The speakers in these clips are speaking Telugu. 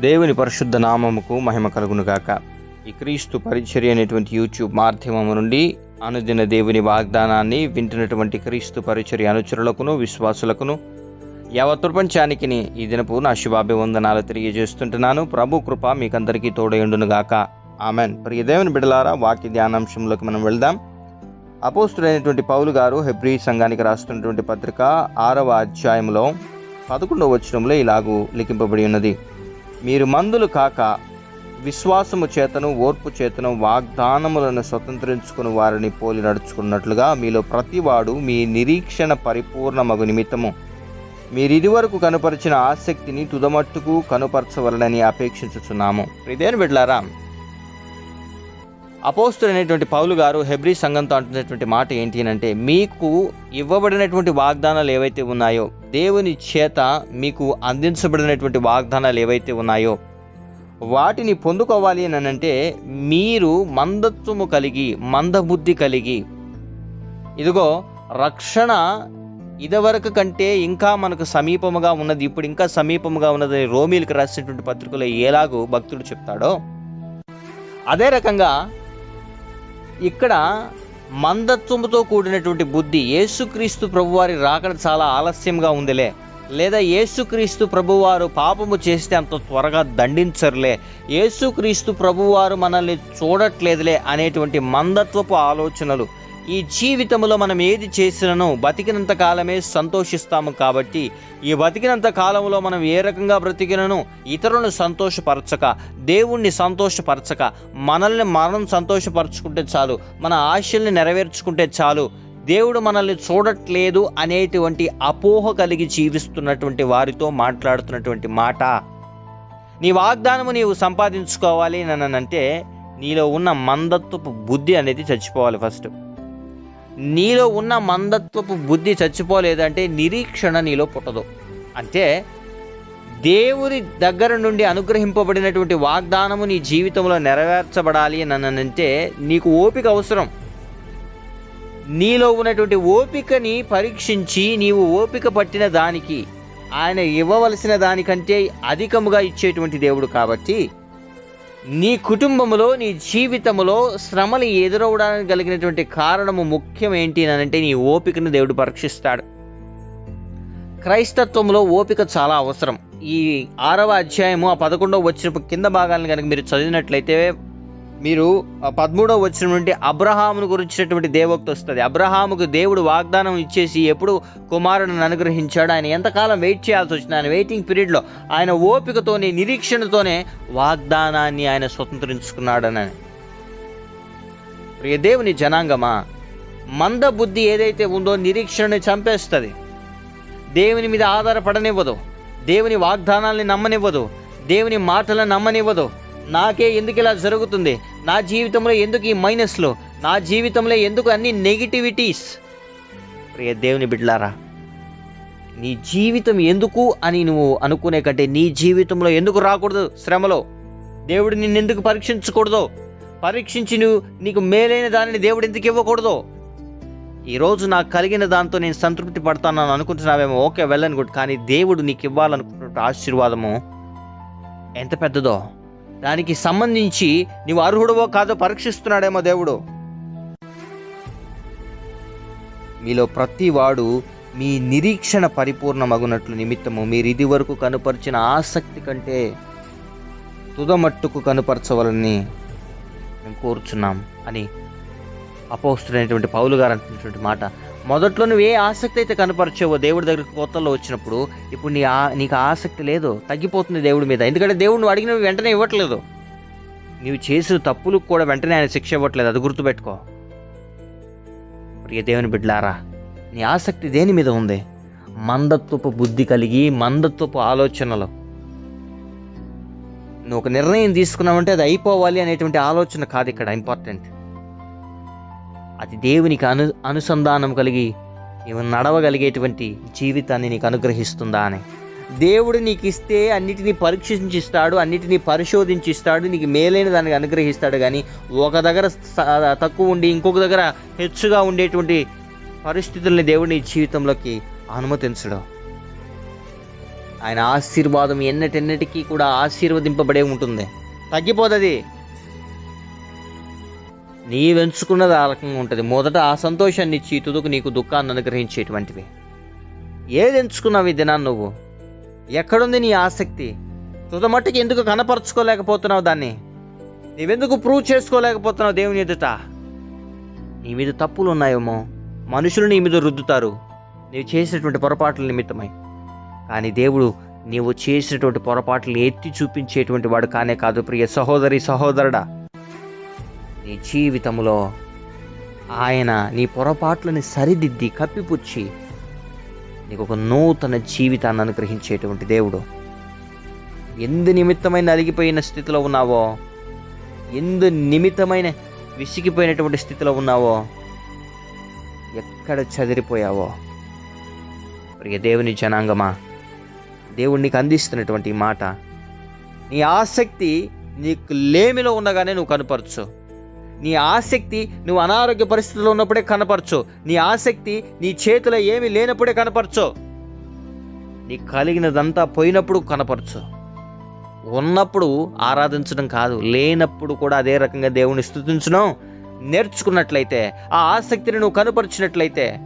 దేవుని పరిశుద్ధ నామముకు మహిమ కలుగునుగాక. ఈ క్రీస్తు పరిచర్య అనేటువంటి యూట్యూబ్ మాధ్యమము నుండి అనుదిన దేవుని వాగ్దానాన్ని వింటున్నటువంటి క్రీస్తు పరిచర్య అనుచరులకును విశ్వాసులకును యావత్ ప్రపంచానికి ఈ దినపు నా శుభాభివందనాలు తెలియజేస్తుంటున్నాను. ప్రభు కృప మీకందరికీ తోడయుండును గాక ఆమెన్. ప్రియ దేవుని బిడలారా వాక్య ధ్యానాంశంలోకి మనం వెళ్దాం. అపోస్తుడైనటువంటి పౌలు గారు హెబ్రీ సంఘానికి రాస్తున్నటువంటి పత్రిక ఆరవ అధ్యాయంలో పదకొండవ వచనంలో ఇలాగూ లిఖింపబడి ఉన్నది. మీరు మందులు కాక విశ్వాసము చేతను ఓర్పు చేతను వాగ్దానములను స్వతంత్రించుకుని వారిని పోలి నడుచుకున్నట్లుగా మీలో ప్రతివాడు మీ నిరీక్షణ పరిపూర్ణమగు నిమిత్తము. మీరిదివరకు కనుపరిచిన ఆసక్తిని తుదమట్టుకు కనుపరచవలనని అపేక్షించుచున్నాము. ఇదేను బిడ్లారా అపోస్తుడైనటువంటి పౌలు గారు హెబ్రీ సంఘంతో అంటున్నటువంటి మాట ఏంటి అని అంటే మీకు ఇవ్వబడినటువంటి వాగ్దానాలు ఏవైతే ఉన్నాయో దేవుని చేత మీకు అందించబడినటువంటి వాగ్దానాలు ఏవైతే ఉన్నాయో వాటిని పొందుకోవాలి అని అంటే మీరు మందత్వము కలిగి మందబుద్ధి కలిగి ఇదిగో రక్షణ ఇదివరకు కంటే ఇంకా మనకు సమీపముగా ఉన్నది ఇప్పుడు ఇంకా సమీపముగా ఉన్నది రోమిలకు రాసినటువంటి పత్రికలో ఎలాగూ భక్తుడు చెప్తాడో అదే రకంగా ఇక్కడ మందత్వముతో కూడినటువంటి బుద్ధి యేసుక్రీస్తు ప్రభువారి రాకడ చాలా ఆలస్యంగా ఉందిలే. లేదా యేసుక్రీస్తు ప్రభువారు పాపము చేస్తే అంత త్వరగా దండించరులే. యేసుక్రీస్తు ప్రభువారు మనల్ని చూడట్లేదులే అనేటువంటి మందత్వపు ఆలోచనలు ఈ జీవితంలో మనం ఏది చేసినను బతికినంత కాలమే సంతోషిస్తాము కాబట్టి ఈ బతికినంత కాలంలో మనం ఏ రకంగా బ్రతికినను ఇతరులను సంతోషపరచక దేవుణ్ణి సంతోషపరచక మనల్ని మనం సంతోషపరచుకుంటే చాలు మన ఆశల్ని నెరవేర్చుకుంటే చాలు దేవుడు మనల్ని చూడట్లేదు అనేటువంటి అపోహ కలిగి జీవిస్తున్నటువంటి వారితో మాట్లాడుతున్నటువంటి మాట. నీ వాగ్దానము నీవు సంపాదించుకోవాలి అని అంటే నీలో ఉన్న మందత్వపు బుద్ధి అనేది చచ్చిపోవాలి ఫస్ట్. నీలో ఉన్న మందత్వపు బుద్ధి చచ్చిపోలేదంటే నిరీక్షణ నీలో పుట్టదు. అంటే దేవుని దగ్గర నుండి అనుగ్రహింపబడినటువంటి వాగ్దానము నీ జీవితంలో నెరవేర్చబడాలి అని అంటే నీకు ఓపిక అవసరం. నీలో ఉన్నటువంటి ఓపికని పరీక్షించి నీవు ఓపిక పట్టిన దానికి ఆయన ఇవ్వవలసిన దానికంటే అధికముగా ఇచ్చేటువంటి దేవుడు కాబట్టి నీ కుటుంబంలో నీ జీవితంలో శ్రమలు ఎదురవడానికి కలిగినటువంటి కారణము ముఖ్యం ఏంటి అని అంటే నీ ఓపికను దేవుడు పరీక్షిస్తాడు. క్రైస్తత్వంలో ఓపిక చాలా అవసరం. ఈ ఆరవ అధ్యాయము ఆ పదకొండవ వచ్చినప్పుడు కింద భాగాలను కనుక మీరు చదివినట్లయితే మీరు పదమూడవ వచ్చిన నుండి అబ్రహామును గురించినటువంటి దేవోక్తి వస్తుంది. అబ్రహాముకు దేవుడు వాగ్దానం ఇచ్చేసి ఎప్పుడు కుమారుడిని అనుగ్రహించాడు. ఆయన ఎంతకాలం వెయిట్ చేయాల్సి వచ్చింది? ఆయన వెయిటింగ్ పీరియడ్లో ఆయన ఓపికతోనే నిరీక్షణతోనే వాగ్దానాన్ని ఆయన స్వతంత్రించుకున్నాడని. ప్రియ దేవుని జనాంగమా మంద బుద్ధి ఏదైతే ఉందో నిరీక్షణని చంపేస్తుంది. దేవుని మీద ఆధారపడనివ్వదు. దేవుని వాగ్దానాల్ని నమ్మనివ్వదు. దేవుని మాటలను నమ్మనివ్వదు. నాకే ఎందుకు ఇలా జరుగుతుంది? నా జీవితంలో ఎందుకు ఈ మైనస్లో? నా జీవితంలో ఎందుకు అన్ని నెగిటివిటీస్? ప్రియ దేవుని బిడ్లారా నీ జీవితం ఎందుకు అని నువ్వు అనుకునే కంటే నీ జీవితంలో ఎందుకు రాకూడదు శ్రమలో? దేవుడు నిన్నెందుకు పరీక్షించకూడదు? పరీక్షించి నువ్వు నీకు మేలైన దానిని దేవుడు ఎందుకు ఇవ్వకూడదు? ఈరోజు నాకు కలిగిన దాంతో నేను సంతృప్తి పడతానని అనుకుంటున్నావేమో ఓకే వెళ్ళను కూడా కానీ దేవుడు నీకు ఇవ్వాలనుకున్న ఆశీర్వాదము ఎంత పెద్దదో? దానికి సంబంధించి నీవు అర్హుడవో కాదో పరీక్షిస్తున్నాడేమో దేవుడు. మీలో ప్రతి వాడు మీ నిరీక్షణ పరిపూర్ణమగునట్లు నిమిత్తము మీరు ఇది వరకు కనుపరిచిన ఆసక్తి కంటే తుదమట్టుకు కనుపరచవలని మేము కోరుచున్నాం అని అపోస్తుడైనటువంటి పౌలు గారు అంటున్నటువంటి మాట. మొదట్లో నువ్వు ఏ ఆసక్తి అయితే కనపరిచావో దేవుడి దగ్గరికి కొత్తలో వచ్చినప్పుడు ఇప్పుడు నీ నీకు ఆసక్తి లేదు తగ్గిపోతుంది దేవుడి మీద. ఎందుకంటే దేవుడు నువ్వు అడిగినవి వెంటనే ఇవ్వట్లేదు. నీవు చేసిన తప్పులకు కూడా వెంటనే ఆయన శిక్ష ఇవ్వట్లేదు. అది గుర్తుపెట్టుకో. ప్రియ దేవుని బిడ్డలారా నీ ఆసక్తి దేని మీద ఉంది? మందత్వపు బుద్ధి కలిగి మందత్వపు ఆలోచనలు. నువ్వు ఒక నిర్ణయం తీసుకున్నావంటే అది అయిపోవాలి అనేటువంటి ఆలోచన కాదు ఇక్కడ ఇంపార్టెంట్. అది దేవునికి అను అనుసంధానం కలిగి నీవు నడవగలిగేటువంటి జీవితాన్ని నీకు అనుగ్రహిస్తుందా అని. దేవుడు నీకు ఇస్తే అన్నిటినీ పరీక్షించిస్తాడు అన్నిటినీ పరిశోధించిస్తాడు నీకు మేలైన దానికి అనుగ్రహిస్తాడు కానీ ఒక దగ్గర తక్కువ ఉండి ఇంకొక దగ్గర హెచ్చుగా ఉండేటువంటి పరిస్థితుల్ని దేవుడు నీ జీవితంలోకి అనుమతించడు. ఆయన ఆశీర్వాదం ఎన్నటెన్నటికీ కూడా ఆశీర్వదింపబడే ఉంటుంది. తగ్గిపోతుంది నీవెంచుకున్నది ఆ రకంగా ఉంటుంది. మొదట ఆ సంతోషాన్ని ఇచ్చి తుదుకు నీకు దుఃఖాన్ని అనుగ్రహించేటువంటివి. ఏది ఎంచుకున్నావు ఈ దినాన్ని నువ్వు? ఎక్కడుంది నీ ఆసక్తి? తుదమట్టుకి ఎందుకు కనపరచుకోలేకపోతున్నావు దాన్ని? నీవెందుకు ప్రూవ్ చేసుకోలేకపోతున్నావు దేవుని ఎదుట? నీ మీద తప్పులు ఉన్నాయేమో. మనుషులు నీ మీద రుద్దుతారు. నీవు చేసినటువంటి పొరపాట్ల నిమిత్తమై. కానీ దేవుడు నీవు చేసినటువంటి పొరపాట్లు ఎత్తి చూపించేటువంటి వాడు కానే కాదు ప్రియ సహోదరి సహోదరుడా. నీ జీవితంలో ఆయన నీ పొరపాట్లని సరిదిద్ది కప్పిపుచ్చి నీకు ఒక నూతన జీవితాన్ని అనుగ్రహించేటువంటి దేవుడు. ఎందు నిమిత్తమైన అలిగిపోయిన స్థితిలో ఉన్నావో ఎందు నిమిత్తమైన విసిగిపోయినటువంటి స్థితిలో ఉన్నావో ఎక్కడ చదిరిపోయావో ప్రియ దేవుని జనాంగమా దేవుడు నీకు అందిస్తున్నటువంటి మాట నీ ఆసక్తి నీకు లేమిలో ఉండగానే నువ్వు కనపరచు. నీ ఆసక్తి నువ్వు అనారోగ్య పరిస్థితుల్లో ఉన్నప్పుడే కనపరచు. నీ ఆసక్తి నీ చేతిలో ఏమీ లేనప్పుడే కనపరచు. నీకు కలిగినదంతా పోయినప్పుడు కనపరచు. ఉన్నప్పుడు ఆరాధించడం కాదు లేనప్పుడు కూడా అదే రకంగా దేవుని స్థుతించడం నేర్చుకున్నట్లయితే ఆ ఆసక్తిని నువ్వు కనుపరిచినట్లయితే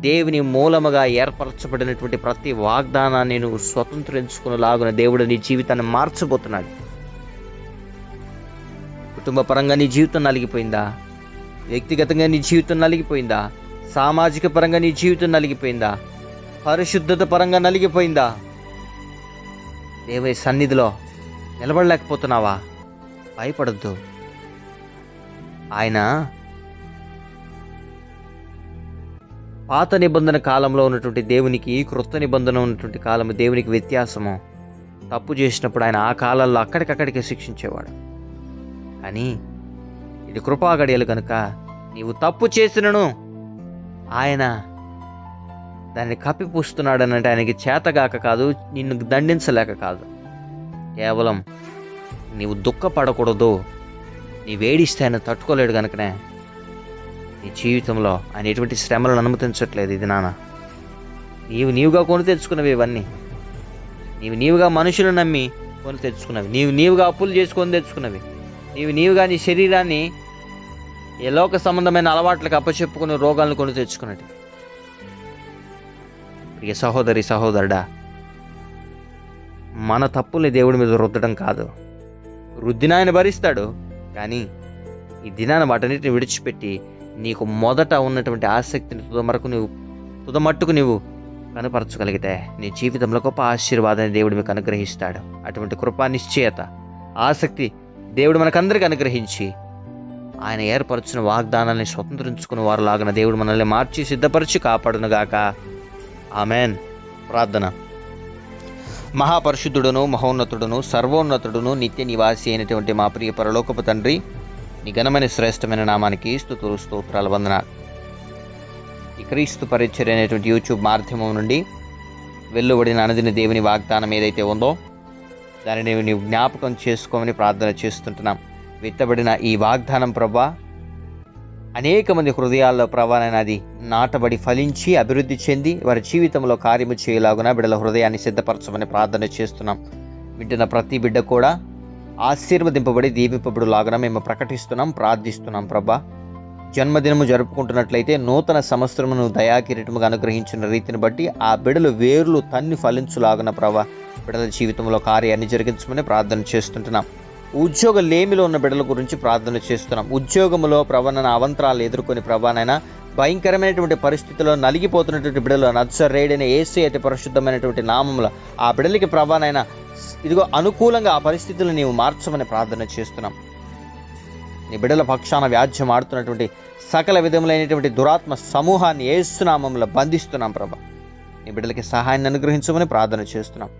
దేవుని మూలముగా ఏర్పరచబడినటువంటి ప్రతి వాగ్దానాన్ని నువ్వు స్వతంత్రించుకునేలాగున దేవుడు నీ జీవితాన్ని మార్చబోతున్నాడు. కుటుంబ పరంగా నీ జీవితం నలిగిపోయిందా? వ్యక్తిగతంగా నీ జీవితం నలిగిపోయిందా? సామాజిక పరంగా నీ జీవితం నలిగిపోయిందా? పరిశుద్ధత పరంగా నలిగిపోయిందా? దేవుని సన్నిధిలో నిలబడలేకపోతున్నావా? భయపడద్దు. ఆయన పాత నిబంధన కాలంలో ఉన్నటువంటి దేవునికి క్రొత్త నిబంధన ఉన్నటువంటి కాలం దేవునికి వ్యత్యాసము. తప్పు చేసినప్పుడు ఆయన ఆ కాలంలో అక్కడికక్కడికే శిక్షించేవాడు. కానీ ఇది కృపాగడియలు కనుక నీవు తప్పు చేసినను. ఆయన దాన్ని కప్పిపూస్తున్నాడనంటే ఆయనకి చేతగాక కాదు నిన్ను దండించలేక కాదు. కేవలం నీవు దుఃఖపడకూడదు. నీ వేడిస్తే ఆయన తట్టుకోలేడు కనుకనే. నీ జీవితంలో ఆయన ఎటువంటి శ్రమలను అనుమతించట్లేదు ఇది నాన్న. నీవు నీవుగా కొని తెచ్చుకున్నవి ఇవన్నీ. నీవు నీవుగా మనుషులు నమ్మి కొని తెచ్చుకున్నవి. నీవు నీవుగా అప్పులు చేసుకొని తెచ్చుకున్నవి. నీవు నీవుగా నీ శరీరాన్ని ఏ లోక సంబంధమైన అలవాట్లకు అప్పచెప్పుకుని రోగాలను కొని తెచ్చుకున్నట్టు ప్రియ సహోదరి సహోదరుడా మన తప్పుల్ని దేవుడి మీద రుద్దడం కాదు. రుద్దిన ఆయన భరిస్తాడు కానీ ఈ దినాన వాటన్నిటిని విడిచిపెట్టి నీకు మొదట ఉన్నటువంటి ఆసక్తిని తుదమరకు నువ్వు తుదమట్టుకు నువ్వు కనపరచగలిగితే నీ జీవితంలో గొప్ప ఆశీర్వాదాన్ని దేవుడు మీకు అనుగ్రహిస్తాడు. అటువంటి కృపా నిశ్చయత ఆసక్తి దేవుడు మనకందరికి అనుగ్రహించి ఆయన ఏర్పరచిన వాగ్దానాన్ని స్వతంత్రించుకున్న వారు లాగిన దేవుడు మనల్ని మార్చి సిద్ధపరిచి కాపాడునుగాక. ఆమెన్. ప్రార్థన. మహాపరిశుద్ధుడును మహోన్నతుడును సర్వోన్నతుడును నిత్య నివాసి అయినటువంటి మా ప్రియ పరలోకపు తండ్రి నిఘనమైన శ్రేష్టమైన నామానికి స్థుతులు స్తోత్రాలు వందనాలు. ఈ క్రీస్తు పరిచర్ అనేటువంటి యూట్యూబ్ మాధ్యమం నుండి వెలువడిన అనదిన దేవుని వాగ్దానం ఏదైతే ఉందో దానిని నీవు జ్ఞాపకం చేసుకోమని ప్రార్థన చేస్తుంటున్నాం. విత్తబడిన ఈ వాగ్దానం ప్రభా అనేక మంది హృదయాల్లో ప్రభానైనా అది నాటబడి ఫలించి అభివృద్ధి చెంది వారి జీవితంలో కార్యము చేయలాగున బిడ్డల హృదయాన్ని సిద్ధపరచమని ప్రార్థన చేస్తున్నాం. వింటున్న ప్రతి బిడ్డ కూడా ఆశీర్వదింపబడి దీవింపబడు లాగున మేము ప్రకటిస్తున్నాం ప్రార్థిస్తున్నాం ప్రభా. జన్మదినము జరుపుకుంటున్నట్లయితే నూతన సంవత్సరమును దయాకిరీటముగా అనుగ్రహించిన రీతిని బట్టి ఆ బిడలు వేర్లు తన్ని ఫలించులాగున ప్రభా బిడల జీవితంలో కార్యాన్ని జరిగించమని ప్రార్థన చేస్తుంటున్నాం. ఉద్యోగ లేమిలో ఉన్న బిడల గురించి ప్రార్థన చేస్తున్నాం. ఉద్యోగంలో ప్రవణన అవంతరాలు ఎదుర్కొని ప్రభానైనా భయంకరమైనటువంటి పరిస్థితుల్లో నలిగిపోతున్నటువంటి బిడలు నచ్చరేడైన ఏసీ అయితే పరిశుద్ధమైనటువంటి నామంలో ఆ బిడలకి ప్రభానైనా ఇదిగో అనుకూలంగా ఆ పరిస్థితులను నీవు మార్చమని ప్రార్థన చేస్తున్నాం. నీ బిడ్డల పక్షాన వ్యాధ్యం ఆడుతున్నటువంటి సకల విధములైనటువంటి దురాత్మ సమూహాన్ని ఏసునామంలో బంధిస్తున్నాం ప్రభా. నీ బిడ్డలకి సహాయాన్ని అనుగ్రహించమని ప్రార్థన చేస్తున్నాం.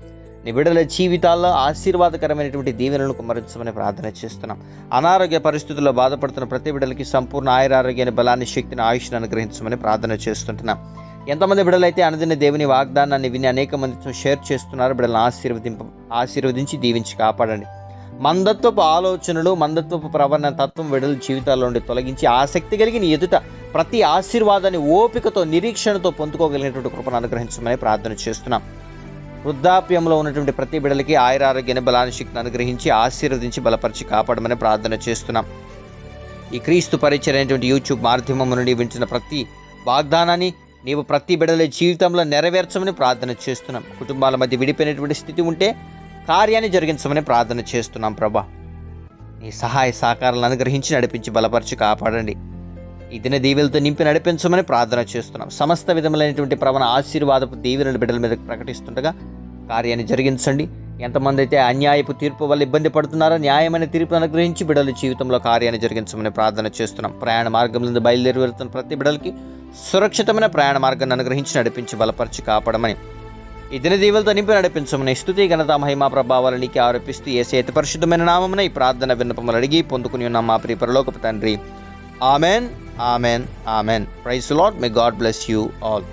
నీ బిడ్డల జీవితాల్లో ఆశీర్వాదకరమైనటువంటి దీవెనలను కుమరించమని ప్రార్థన చేస్తున్నాం. అనారోగ్య పరిస్థితుల్లో బాధపడుతున్న ప్రతి బిడ్డలకి సంపూర్ణ ఆయురారోగ్యాన్ని బలాన్ని శక్తిని ఆయుష్ని అనుగ్రహించమని ప్రార్థన చేస్తుంటున్నాం. ఎంతమంది బిడ్డలైతే అనుదిన దేవుని వాగ్దానాన్ని విని అనేక మందితో షేర్ చేస్తున్నారు బిడ్డలను ఆశీర్వదింప ఆశీర్వదించి దీవించి కాపాడండి. మందత్వపు ఆలోచనలు మందత్వపు ప్రవణ తత్వం విడల జీవితాల నుండి తొలగించి ఆసక్తి కలిగిన ఎదుట ప్రతి ఆశీర్వాదాన్ని ఓపికతో నిరీక్షణతో పొందుకోగలిగినటువంటి కృపను అనుగ్రహించమని ప్రార్థన చేస్తున్నాం. వృద్ధాప్యంలో ఉన్నటువంటి ప్రతి బిడలకి ఆయుర ఆరోగ్యాన్ని బలాన్ని శక్తిని అనుగ్రహించి ఆశీర్వదించి బలపరిచి కాపాడమని ప్రార్థన చేస్తున్నాం. ఈ క్రీస్తు పరిచయం అనేటువంటి యూట్యూబ్ మాధ్యమం నుండి వింటున్న ప్రతి వాగ్దానాన్ని నీవు ప్రతి బిడల జీవితంలో నెరవేర్చమని ప్రార్థన చేస్తున్నాం. కుటుంబాల మధ్య విడిపోయినటువంటి స్థితి ఉంటే కార్యాన్ని జరిగించమని ప్రార్థన చేస్తున్నాం ప్రభా. నీ సహాయ సహకారాలను అనుగ్రహించి నడిపించి బలపరిచి కాపాడండి. ఈ దిన దీవెలతో నింపి నడిపించమని ప్రార్థన చేస్తున్నాం. సమస్త విధములైనటువంటి ప్రవణ ఆశీర్వాదపు దీవెనలు బిడ్డల మీద ప్రకటిస్తుండగా కార్యాన్ని జరిగించండి. ఎంతమంది అయితే అన్యాయపు తీర్పు వల్ల ఇబ్బంది పడుతున్నారో న్యాయమైన తీర్పు అనుగ్రహించి బిడ్డల జీవితంలో కార్యాన్ని జరిగించమని ప్రార్థన చేస్తున్నాం. ప్రయాణ మార్గం నుండి బయలుదేరి వెళ్తున్న ప్రతి బిడ్డలకి సురక్షితమైన ప్రయాణ మార్గాన్ని అనుగ్రహించి నడిపించి బలపరిచి కాపాడమని ఈ దిన దీవులతో నింపి నడిపించమని స్థుతి ఘనత మహిమా ప్రభావాలు నీకు ఆరోపిస్తూ ఏ చేతి పరిశుద్ధమైన నామమున ఈ ప్రార్థన విన్నపములు అడిగి పొందుకుని ఉన్న మా ప్రియ పరలోకపు తండ్రి. Amen amen amen. Praise lord may God bless you all.